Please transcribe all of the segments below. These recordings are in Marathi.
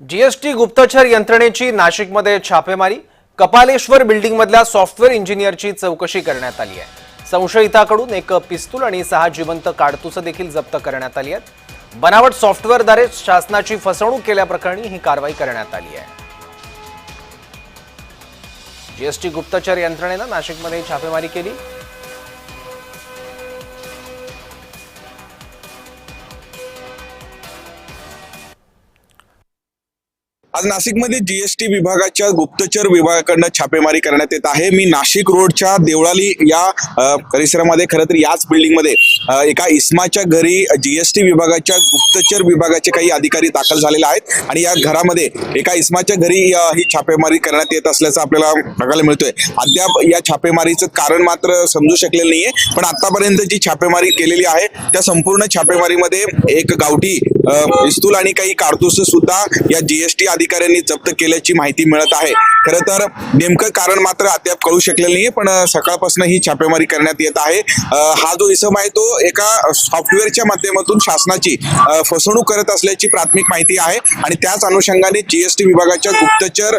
जीएसटी गुप्तचर यंत्रणेची नाशिकमध्ये छापेमारी कपालेश्वर बिल्डिंगमधल्या सॉफ्टवेअर इंजिनियरची चौकशी करण्यात आली आहे. संशयिताकडून एक पिस्तूल आणि सहा जिवंत काडतुसं देखील जप्त करण्यात आली आहेत. बनावट सॉफ्टवेअरद्वारे शासनाची फसवणूक केल्याप्रकरणी ही कारवाई करण्यात आली आहे. जीएसटी गुप्तचर यंत्रणेनं नाशिकमध्ये छापेमारी केली. आज नाशिकमध्ये जीएसटी विभागाच्या गुप्तचर विभागाकडनं छापेमारी करण्यात येत आहे. मी नाशिक रोडच्या देवळाली या परिसरामध्ये खरं तर याच बिल्डिंगमध्ये एका इस्माच्या घरी जीएसटी विभागाच्या गुप्तचर विभागाचे काही अधिकारी दाखल झालेले आहेत आणि या घरामध्ये एका इस्माच्या घरी ही छापेमारी करण्यात येत असल्याचं आपल्याला बघायला मिळतोय. अद्याप या छापेमारीचं कारण मात्र समजू शकलेलं नाहीये पण आतापर्यंत जी छापेमारी केलेली आहे त्या संपूर्ण छापेमारीमध्ये एक गावठी पिस्तूल आणि काही कारतूस सुद्धा या जीएसटी अधिकाऱ्यांनी जप्त केल्याची माहिती मिळत आहे. खरं तर नेमकं कारण मात्र अद्याप कळू शकलेलं नाही पण सकाळपासून ही छापेमारी करण्यात येत आहे. हा जो इसम आहे तो एका सॉफ्टवेअरच्या माध्यमातून शासनाची फसवणूक करत असल्याची प्राथमिक माहिती आहे आणि त्याच अनुषंगाने जीएसटी विभागाच्या गुप्तचर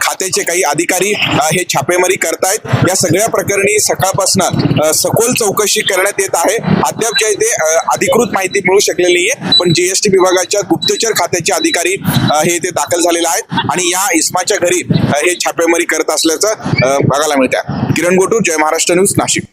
खात्याचे काही अधिकारी हे छापेमारी करतायत. या सगळ्या प्रकरणी सकाळपासून सखोल चौकशी करण्यात येत आहे. अद्याप जे ते अधिकृत माहिती मिळू शकलेली आहे पण जीएसटी विभागाच्या गुप्तचर खात्याचे अधिकारी हे ते दाखल झालेले आहेत. आणि या इस्माच्या घरी हे छापेमारी करत असल्याचं बघायला मिळतं किरण गोटू जय महाराष्ट्र न्यूज नाशिक.